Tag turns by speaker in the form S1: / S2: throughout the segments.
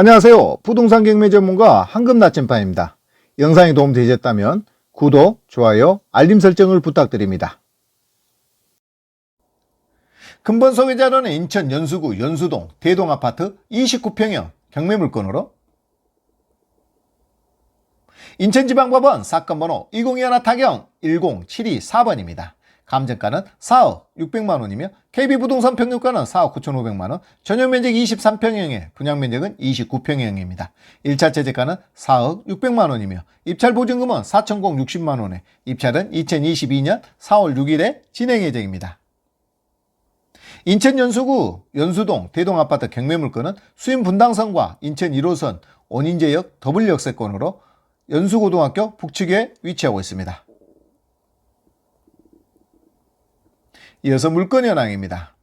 S1: 안녕하세요. 부동산 경매 전문가 황금 나침반입니다. 영상이 도움되셨다면 구독, 좋아요, 알림 설정을 부탁드립니다. 근본 소개자료는 인천 연수구 연수동 대동 아파트 29평형 경매 물건으로 인천지방법원 사건 번호 2021 타경 10724번입니다. 감정가는 4억 600만 원이며 KB부동산 평균가는 4억 9,500만 원, 전용 면적 23평형에 분양 면적은 29평형입니다. 1차 최저가는 4억 600만 원이며 입찰 보증금은 4,060만 원에 입찰은 2022년 4월 6일에 진행 예정입니다. 인천 연수구 연수동 대동아파트 경매물건은 수임 분당선과 인천 1호선 원인제역 더블 역세권으로 연수고등학교 북측에 위치하고 있습니다. 이어서 물건 현황입니다.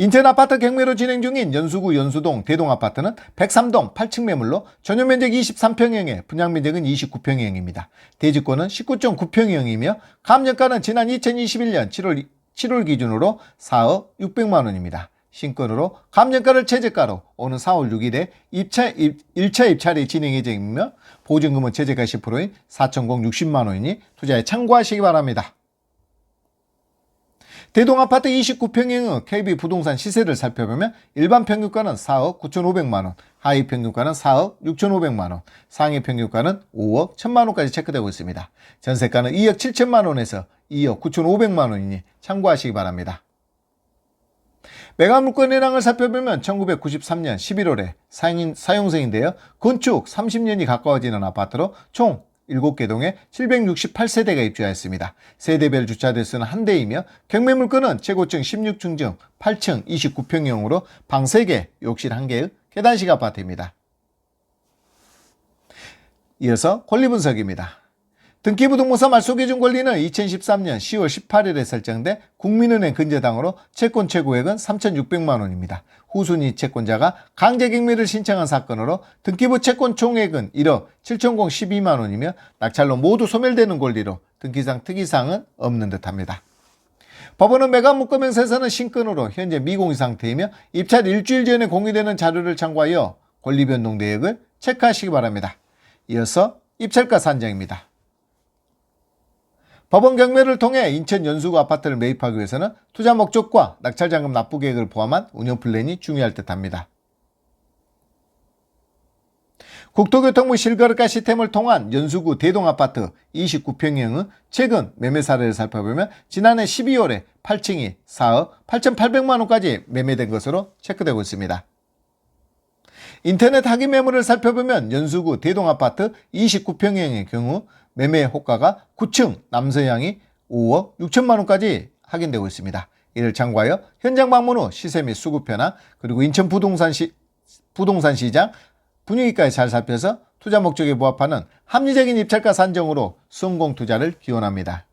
S1: 인천 아파트 경매로 진행 중인 연수구 연수동 대동 아파트는 103동 8층 매물로 전용 면적 23평형에 분양 면적은 29평형입니다. 대지권은 19.9평형이며 감정가는 지난 2021년 7월 7월 기준으로 4억 600만 원입니다. 신권으로 감정가를 최저가로 오는 4월 6일에 입차, 입, 1차 입찰이 진행 예정이며 보증금은 최저가 10%인 4,060만 원이니 투자에 참고하시기 바랍니다. 대동 아파트 29평형의 KB 부동산 시세를 살펴보면 일반 평균가는 4억 9,500만 원, 하위 평균가는 4억 6,500만 원, 상위 평균가는 5억 1,000만 원까지 체크되고 있습니다. 전세가는 2억 7천만 원에서 2억 9,500만 원이니 참고하시기 바랍니다. 매각 물건 현황을 살펴보면 1993년 11월에 사용, 사용생인데요. 건축 30년이 가까워지는 아파트로 총 7개 동에 768세대가 입주하였습니다. 세대별 주차 대수는 한 대이며 경매 물건은 최고층 16층 중 8층 29평형으로 방 3개, 욕실 1개의 계단식 아파트입니다. 이어서 권리 분석입니다. 등기부등본사 말소기준 권리는 2013년 10월 18일에 설정돼 국민은행 근저당으로 채권 최고액은 3,600만 원입니다. 후순위 채권자가 강제경매를 신청한 사건으로 등기부 채권 총액은 1억 7,012만 원이며 낙찰로 모두 소멸되는 권리로 등기상 특이사항은 없는 듯합니다. 법원은 매각 묶음명세서는 신건으로 현재 미공유 상태이며 입찰 일주일 전에 공유되는 자료를 참고하여 권리 변동 내역을 체크하시기 바랍니다. 이어서 입찰가 산정입니다. 법원 경매를 통해 인천 연수구 아파트를 매입하기 위해서는 투자 목적과 낙찰자금 납부 계획을 포함한 운영 플랜이 중요할 듯합니다. 국토교통부 실거래가 시스템을 통한 연수구 대동아파트 29평형의 최근 매매 사례를 살펴보면 지난해 12월에 8층이 4억 8,800만 원까지 매매된 것으로 체크되고 있습니다. 인터넷 하기 매물을 살펴보면 연수구 대동아파트 29평형의 경우 매매 호가가 9층 남서향이 5억 6천만 원까지 확인되고 있습니다. 이를 참고하여 현장 방문 후 시세 및 수급 변화 그리고 인천 부동산 시, 부동산 시장 분위기까지 잘 살펴서 투자 목적에 부합하는 합리적인 입찰가 산정으로 성공 투자를 기원합니다.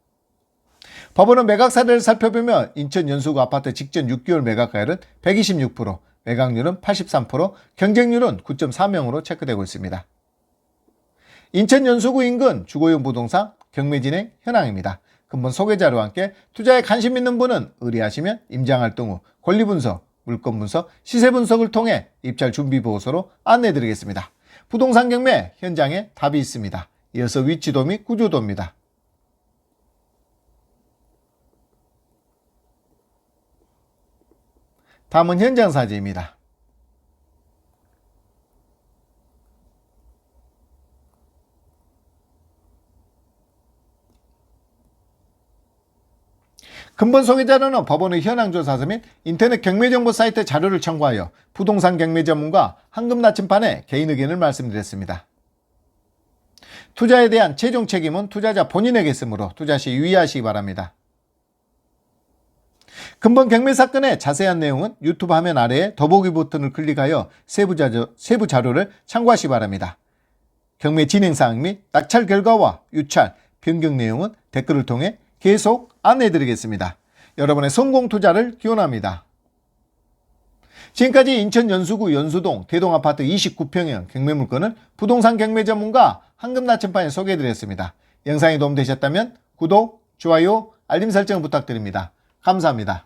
S1: 법원은 매각 사례를 살펴보면 인천 연수구 아파트 직전 6개월 매각가율은 126%, 매각률은 83%, 경쟁률은 9.3명으로 체크되고 있습니다. 인천 연수구 인근 주거용 부동산 경매 진행 현황입니다. 근본 소개 자료와 함께 투자에 관심 있는 분은 의뢰하시면 임장 활동 후 권리 분석, 물건 분석, 시세 분석을 통해 입찰 준비 보고서로 안내해 드리겠습니다. 부동산 경매 현장에 답이 있습니다. 이어서 위치도 및 구조도입니다. 다음은 현장 사진입니다. 근본 소개자료는 법원의 현황조사서 및 인터넷 경매정보 사이트 자료를 청구하여 부동산 경매 전문가 황금 나침판에 개인 의견을 말씀드렸습니다. 투자에 대한 최종 책임은 투자자 본인에게 있으므로 투자 시 유의하시기 바랍니다. 근본 경매 사건의 자세한 내용은 유튜브 화면 아래에 더보기 버튼을 클릭하여 세부, 자료, 세부 자료를 참고하시기 바랍니다. 경매 진행 사항 및 낙찰 결과와 유찰, 변경 내용은 댓글을 통해 계속 안내해 드리겠습니다. 여러분의 성공 투자를 기원합니다. 지금까지 인천 연수구 연수동 대동아파트 29평형 경매 물건을 부동산 경매 전문가 황금나침판에 소개해 드렸습니다. 영상이 도움되셨다면 구독, 좋아요, 알림 설정 부탁드립니다. 감사합니다.